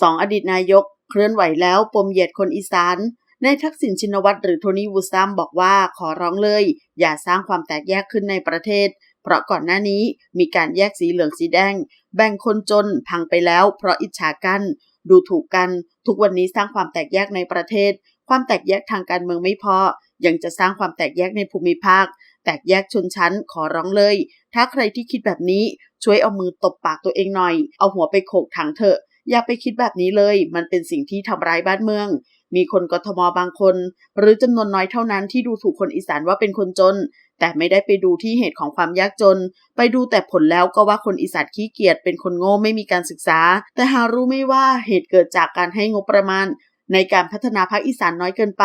สองอดีตนายก เคลื่อนไหวแล้วปมเหยียดคนอีสานนายทักษิณชินวัตรหรือโทนี่วูซัมบอกว่าขอร้องเลย อย่าสร้างความแตกแยกขึ้นในประเทศ เพราะก่อนหน้านี้มีการแยกสีเหลืองสีแดง แบ่งคนจนพังไปแล้ว เพราะอิจฉากัน ดูถูกกัน ทุกวันนี้สร้างความแตกแยกในประเทศ ความแตกแยกทางการเมืองไม่พอ ยังจะสร้างความแตกแยกในภูมิภาค แตกแยกชนชั้น ขอร้องเลย ถ้าใครที่คิดแบบนี้ช่วยเอามือตบปากตัวเองหน่อย เอาหัวไปโขกถังเถอะ อย่าไปคิดแบบนี้เลย มันเป็นสิ่งที่ทำร้ายบ้านเมือง มีคนกทมบางคน หรือจำนวนน้อยเท่านั้นที่ดูถูกคนอีสานว่าเป็นคนจน แต่ไม่ได้ไปดูที่เหตุของความยากจน ไปดูแต่ผลแล้วก็ว่าคนอีสานขี้เกียจเป็นคนโง่ไม่มีการศึกษา แต่หารู้ไม่ว่าเหตุเกิดจากการให้งบประมาณในการพัฒนาภาคอีสานน้อยเกินไป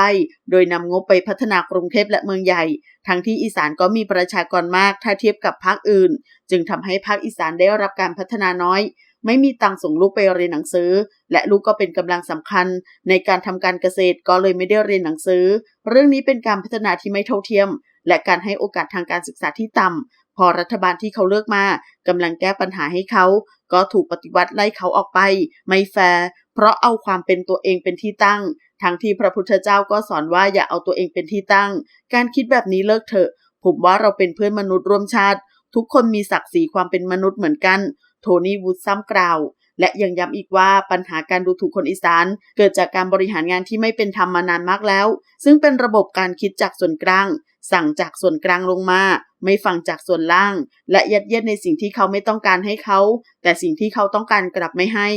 โดยนำงบไปพัฒนากรุงเทพและเมืองใหญ่ ทั้งที่อีสานก็มีประชากรมากถ้าเทียบกับภาคอื่น จึงทำให้ภาคอีสานได้รับการพัฒนาน้อย ไม่มีตังส่งลูกไปเรียนหนังสือ และลูกก็เป็นกำลังสำคัญ ในการทำการเกษตรก็เลยไม่ได้เรียนหนังสือ เรื่องนี้เป็นการพัฒนาที่ไม่เท่าเทียม และการให้โอกาสทางการศึกษาที่ต่ำพอรัฐบาลที่เขาเลือกมากำลังแก้ปัญหาให้เขา ก็ถูกปฏิวัติไล่เขาออกไป ไม่แฟร์เพราะเอาความเป็นตัวเองเป็นที่ตั้งทั้งที่พระพุทธเจ้าก็สอนว่าอย่าเอาตัวเองเป็นที่ตั้ง การคิดแบบนี้เลิกเถอะ ผมว่าเราเป็นเพื่อนมนุษย์ร่วมชาติ ทุกคนมีศักดิ์ศรีความเป็นมนุษย์เหมือนกัน โทนี่วูดซ้ำกล่าว และยังย้ำอีกว่าปัญหาการดูถูกคนอีสาน เกิดจากการบริหารงานที่ไม่เป็นธรรมมานานมากแล้ว ซึ่งเป็นระบบการคิดจากส่วนกลาง สั่งจากส่วนกลางลงมา ไม่ฟังจากส่วนล่าง และยัดเยียดในสิ่งที่เขาไม่ต้องการให้เขา แต่สิ่งที่เขาต้องการกลับไม่ให้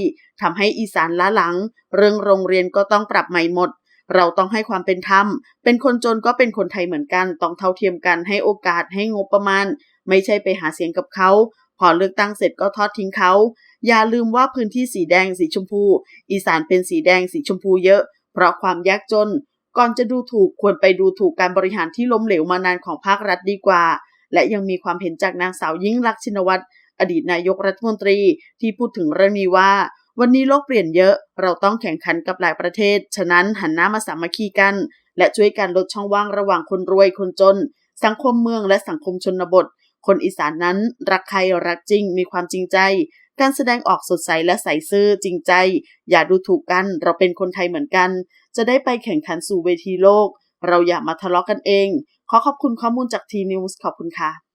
ทำให้อีสานล้าหลัง เรื่องโรงเรียนก็ต้องปรับใหม่หมดเราต้องให้ความเป็นธรรม เป็นคนจนก็เป็นคนไทยเหมือนกัน ต้องเท่าเทียมกัน ให้โอกาส ให้งบประมาณ ไม่ใช่ไปหาเสียงกับเขา พอเลือกตั้งเสร็จก็ทอดทิ้งเขา อย่าลืมว่าพื้นที่สีแดงสีชมพู อีสานเป็นสีแดงสีชมพูเยอะ เพราะความยากจน ก่อนจะดูถูกควรไปดูถูกการบริหารที่ล้มเหลวมานานของภาครัฐดีกว่า และยังมีความเห็นจากนางสาวยิ่งลักษณ์ชินวัตรอดีตนายกรัฐมนตรีที่พูดถึงเรื่องนี้ว่า วันนี้โลกเปลี่ยนเยอะ เราต้องแข่งขันกับหลายประเทศ ฉะนั้นหันหน้ามาสามัคคีกัน และช่วยกันลดช่องว่างระหว่างคนรวยคนจน สังคมเมืองและสังคมชนบท คนอีสานนั้นรักใครรักจริงมีความจริงใจ การแสดงออกสดใสและใสซื่อจริงใจ อย่าดูถูกกันเราเป็นคนไทยเหมือนกัน จะได้ไปแข่งขันสู่เวทีโลก เราอย่ามาทะเลาะกันเอง ขอขอบคุณข้อมูลจากทีนิวส์ขอบคุณค่ะ